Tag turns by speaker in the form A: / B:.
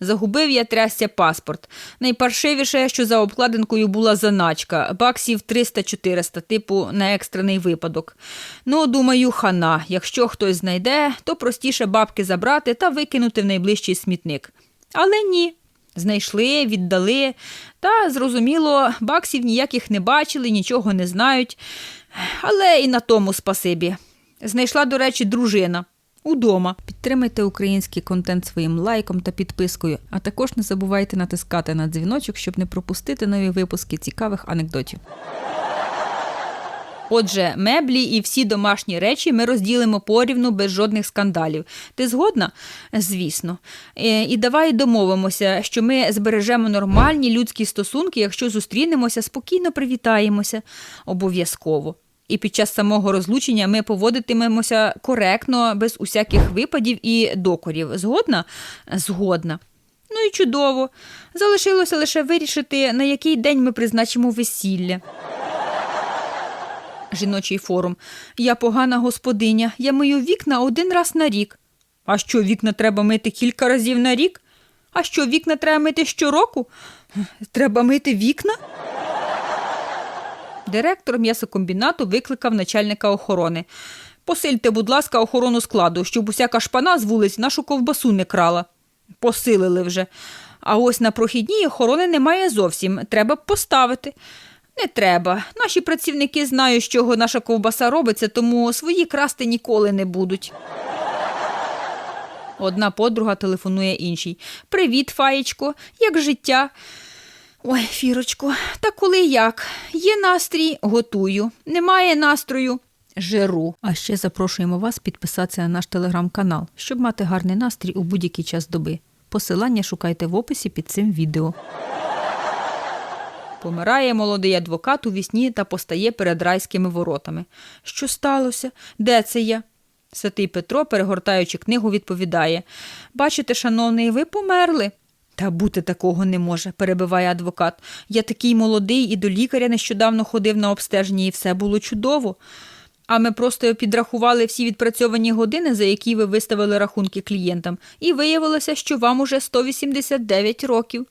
A: Загубив я трясся паспорт. Найпаршивіше, що за обкладинкою була заначка, баксів 300-400, типу на екстрений випадок. Ну, думаю, хана. Якщо хтось знайде, то простіше бабки забрати та викинути в найближчий смітник. Але ні. Знайшли, віддали, та, зрозуміло, баксів ніяких не бачили, нічого не знають. Але і на тому спасибі. Знайшла, до речі, дружина. Удома. Підтримайте український контент своїм лайком та підпискою, а також не забувайте натискати на дзвіночок, щоб не пропустити нові випуски цікавих анекдотів. Отже, меблі і всі домашні речі ми розділимо порівну без жодних скандалів. Ти згодна? Звісно. Е, І давай домовимося, що ми збережемо нормальні людські стосунки, якщо зустрінемося, спокійно привітаємося. Обов'язково. І під час самого розлучення ми поводитимемося коректно, без усяких випадів і докорів. Згодна? Згодна. Ну і чудово. Залишилося лише вирішити, на який день ми призначимо весілля. Жіночий форум. Я погана господиня, я мию вікна один раз на рік. А що, вікна треба мити кілька разів на рік? А що, вікна треба мити щороку? Треба мити вікна? Директор м'ясокомбінату викликав начальника охорони. Посильте, будь ласка, охорону складу, щоб усяка шпана з вулиць нашу ковбасу не крала. Посилили вже. А ось на прохідній охорони немає зовсім. Треба поставити. Не треба. Наші працівники знають, з чого наша ковбаса робиться, тому свої красти ніколи не будуть. Одна подруга телефонує іншій. Привіт, Фаєчко, як життя? Ой, Фірочко, та коли як? Є настрій, готую. Немає настрою. Жиру. А ще запрошуємо вас підписатися на наш телеграм-канал, щоб мати гарний настрій у будь-який час доби. Посилання шукайте в описі під цим відео. Помирає молодий адвокат у вісні та постає перед райськими воротами. Що сталося? Де це я? Святий Петро, перегортаючи книгу, відповідає Бачите, шановний, ви померли. Та бути такого не може, перебиває адвокат. Я такий молодий і до лікаря нещодавно ходив на обстеження, і все було чудово. А ми просто підрахували всі відпрацьовані години, за які ви виставили рахунки клієнтам, і виявилося, що вам уже 189 років.